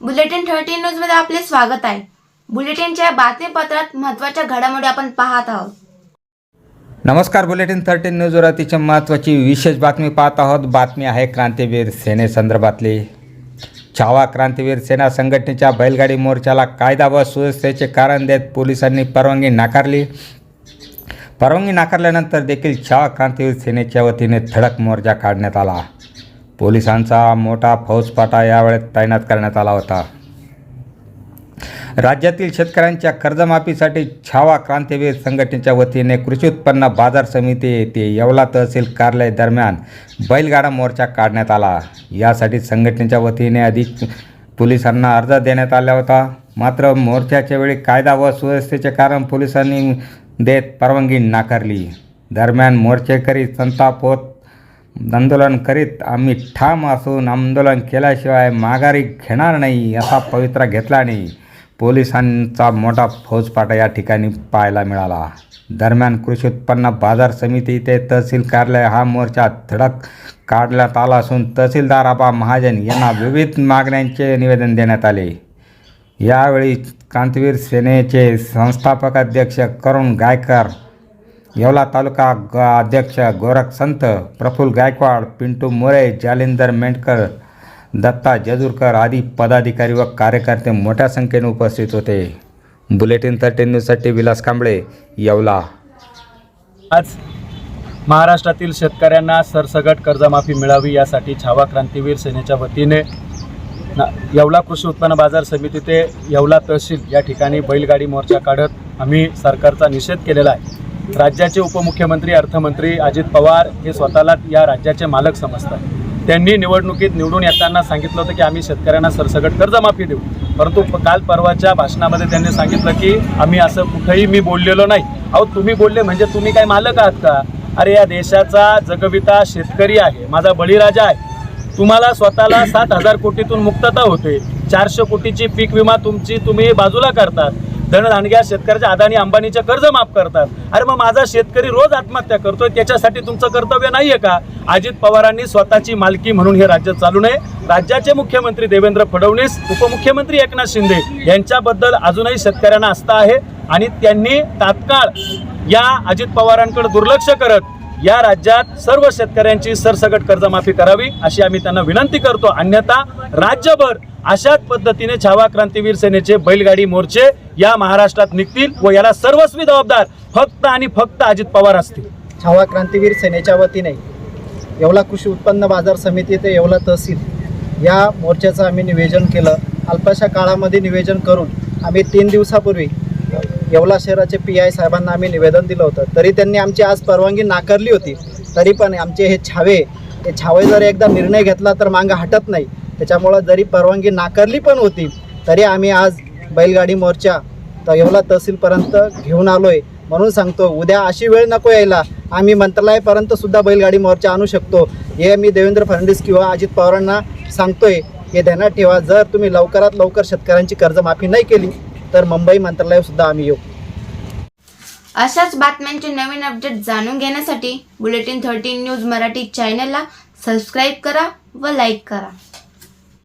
Bulletin thirteen न्यूजमध्ये आपले स्वागत आहे. बुलेटिनच्या बातमीपत्रात महत्त्वाच्या घडामोडी आपण पाहत आहोत. नमस्कार बुलेटिन थर्टीन न्यूजवर अतिशय महत्त्वाची विशेष बातमी पाहत आहोत. बातमी आहे क्रांतीवीर सेनेसंदर्भातली छावा क्रांतीवीर सेना संघटनेच्या बैलगाडी मोर्चाला कायदा व सुव्यवस्थेचे कारण देत पोलिसांनी परवानगी नाकारली. परवानगी नाकारल्यानंतर देखील छावा क्रांतीवीर सेनेच्या वतीने धडक मोर्चा काढण्यात आला. पोलिसांचा मोठा फौजफाटा यावेळेस तैनात करण्यात आला होता. राज्यातील शेतकऱ्यांच्या कर्जमाफीसाठी छावा क्रांतीवीर संघटनेच्या वतीने कृषी उत्पन्न बाजार समिती येथे येवला तहसील कार्यालय दरम्यान बैलगाडा मोर्चा काढण्यात आला. यासाठी संघटनेच्या वतीने अधिक पोलिसांना अर्ज देण्यात आला होता. मात्र मोर्चाच्या वेळी कायदा व सुव्यवस्थेचे कारण पोलिसांनी देत परवानगी नाकारली. दरम्यान मोर्चेकरी संताप होत आंदोलन करीत आम्ही ठाम असून आंदोलन केल्याशिवाय माघारी घेणार नाही असा पवित्रा घेतला नाही पोलिसांचा मोठा फौजपाटा या ठिकाणी पाहायला मिळाला. दरम्यान कृषी उत्पन्न बाजार समिती ते तहसील कार्यालय हा मोर्चा धडक काढण्यात आला असून तहसीलदार आबा महाजन यांना विविध मागण्यांचे निवेदन देण्यात आले. यावेळी क्रांतीवीर सेनेचे संस्थापक अध्यक्ष करुण गायकर येवला तालुका ग अध्यक्ष गोरख संत प्रफुल्ल गायकवाड पिंटू मोरे जालिंदर मेंढकर दत्ता जजूरकर आदी पदाधिकारी व कार्यकर्ते मोठ्या संख्येने उपस्थित होते. बुलेटिन थर्टीन न्यूजसाठी विलास कांबळे येवला. आज महाराष्ट्रातील शेतकऱ्यांना सरसगट कर्जमाफी मिळावी यासाठी छावा क्रांतीवीर सेनेच्या वतीने ना येवला कृषी उत्पन्न बाजार समिती ते येवला तहसील या ठिकाणी बैलगाडी मोर्चा काढत आम्ही सरकारचा निषेध केलेला आहे. राज्याचे उपमुख्यमंत्री अर्थमंत्री अजित पवार हे स्वतःला या राज्याचे मालक समजतात. त्यांनी निवडणुकीत निवडून येताना सांगितलं होतं की आम्ही शेतकऱ्यांना सरसगट कर्जमाफी देऊ. परंतु काल परवाच्या भाषणामध्ये त्यांनी सांगितलं की आम्ही असं कुठंही मी बोललेलो नाही. अहो तुम्ही बोलले म्हणजे तुम्ही काय मालक आहात का? अरे या देशाचा जगविता शेतकरी आहे माझा बळीराजा आहे. तुम्हाला स्वतःला सात हजार कोटीतून मुक्तता होते. चारशे कोटीची पीक विमा तुमची तुम्ही बाजूला करतात. धनधानग्या शेतकऱ्याच्या अदानी अंबानीचे कर्ज माफ करतात. अरे मग माझा शेतकरी रोज आत्महत्या करतोय त्याच्यासाठी तुमचं कर्तव्य नाहीये का? अजित पवारांनी स्वतःची मालकी म्हणून हे राज्य चालू नये. राज्याचे मुख्यमंत्री देवेंद्र फडणवीस उपमुख्यमंत्री एकनाथ शिंदे यांच्याबद्दल अजूनही शेतकऱ्यांना आस्था आहे आणि त्यांनी तात्काळ या अजित पवारांकडे दुर्लक्ष करत या राज्यात सर्व शेतकऱ्यांची सरसगट कर्जमाफी करावी अशी आम्ही त्यांना विनंती करतो. अन्यथा राज्यभर अशाच पद्धतीने छावा क्रांतीवीर सेनेचे बैलगाडी मोर्चे या महाराष्ट्रात निघतील व याला सर्वस्वी जबाबदार फक्त आणि फक्त अजित पवार असतील. छावा क्रांतीवीर सेनेच्या वतीने येवला कृषी उत्पन्न बाजार समिती ते येवला तहसील या मोर्चाचं आम्ही निवेदन केलं. अल्पशा काळामध्ये निवेदन करून आम्ही तीन दिवसापूर्वी येवला शहराचे पी आय साहेबांना आम्ही निवेदन दिलं होतं. तरी त्यांनी आमची आज परवानगी नाकारली होती. तरी पण आमचे हे छावे हे छावे जर एकदा निर्णय घेतला तर मागं हटत नाही. त्याच्यामुळं जरी परवानगी नाकारली पण होती तरी आम्ही आज बैलगाडी मोर्चा तर येवला तहसीलपर्यंत घेऊन आलो आहे म्हणून सांगतो उद्या अशी वेळ नको यायला. आम्ही मंत्रालयापर्यंत सुद्धा बैलगाडी मोर्चा आणू शकतो. हे मी देवेंद्र फडणवीस किंवा अजित पवारांना सांगतोय. हे ध्यानात ठेवा. जर तुम्ही लवकरात लवकर शेतकऱ्यांची कर्जमाफी नाही केली तर मुंबई मंत्रालयात सुद्धा आम्ही येऊ. अशाच बातम्यांचे नवीन अपडेट जाणून घेण्यासाठी बुलेटिन थर्टीन न्यूज मराठी चॅनलला सबस्क्राईब करा व लाईक करा.